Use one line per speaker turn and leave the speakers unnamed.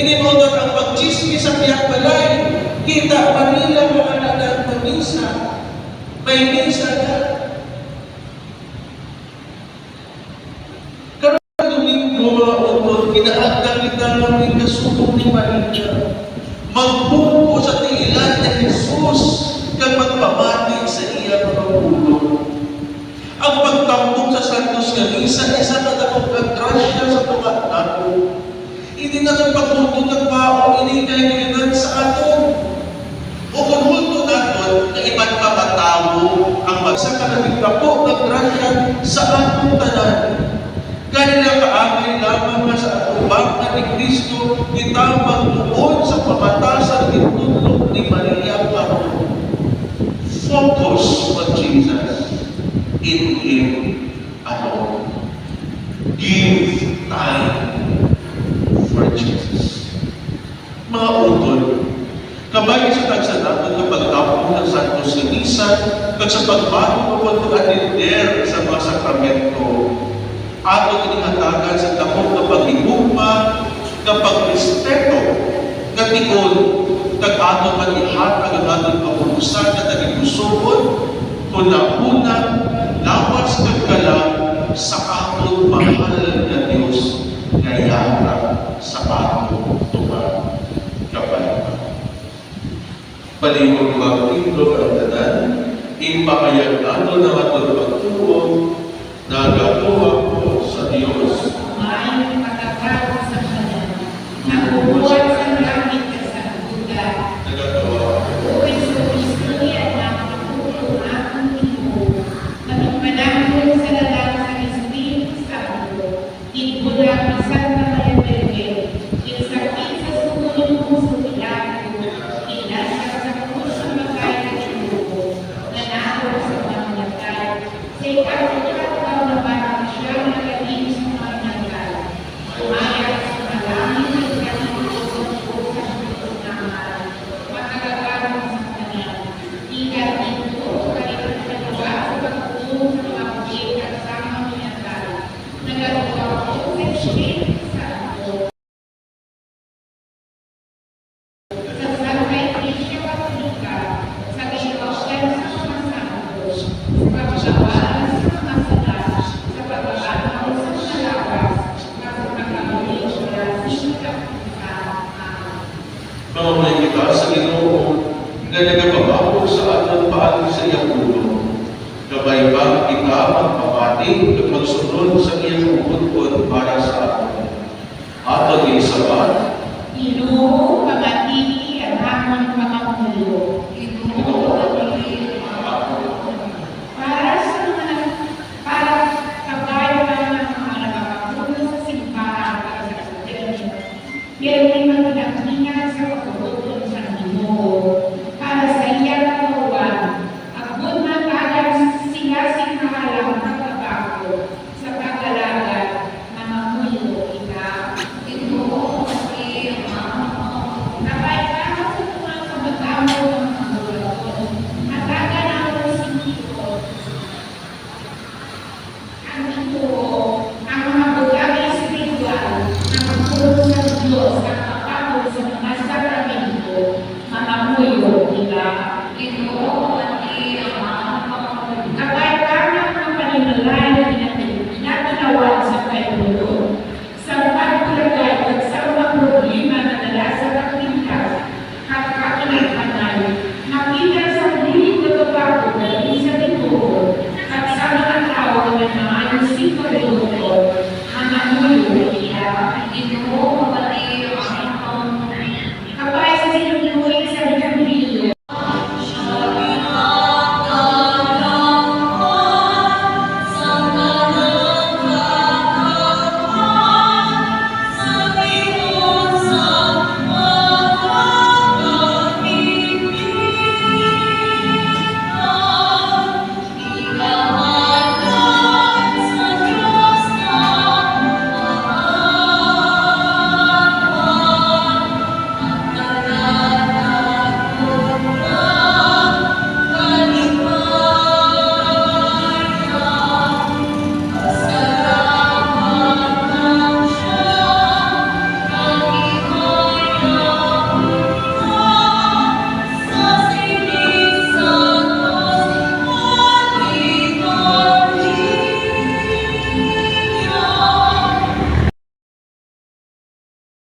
Ininuuntat ang pagchismis sa tiyak balay. Kita pa nila mga anak ng misa. May misa na. Karoon Domingo mga utod, kinaagdan kita ng kasubok ni Maria. Magbuko sa tiilan ni Jesus kang magpamati sa iya mga ulo. Ang pagtambong sa Santos nga misa, isa na dakong kagrasya. Hindi na ng bao, hindi kayo nilinan sa aton. O kung hulto naton, na iba't papatawo ang magsa kanabing kapo ng grasya sa atong tanan. Kanila kaagay lamang sa atubang na ni Kristo, kita magtuon sa pamatasan itutulog ni Maria Paro. Focus on Jesus in Him alone. Give time Jesus. Mga utol, kabay sa tagsanaton ng pagtapong ng Santos sa Misa, kag sa pagbago ko po atender sa mga sakramento, ato inihatagan sa dakong na paghigugma, na pagrespeto, na tikon, kag ato manihatag ang ating pamulusan na nagigusugon, kung nauna, lawas kag kalam sa atong mahal Palimong magtindog ang tanan, impakayag nato ng sa
singkap sa
Mga may kita sa Ginoo nga nagapabako sa atong paagi sa iyang ulo. Gabay ba kita magpapati at magsunod sa iyang bukod para sa aton. Aton isabat,
Ginoo, singolo, ang anulo, ang ginoo,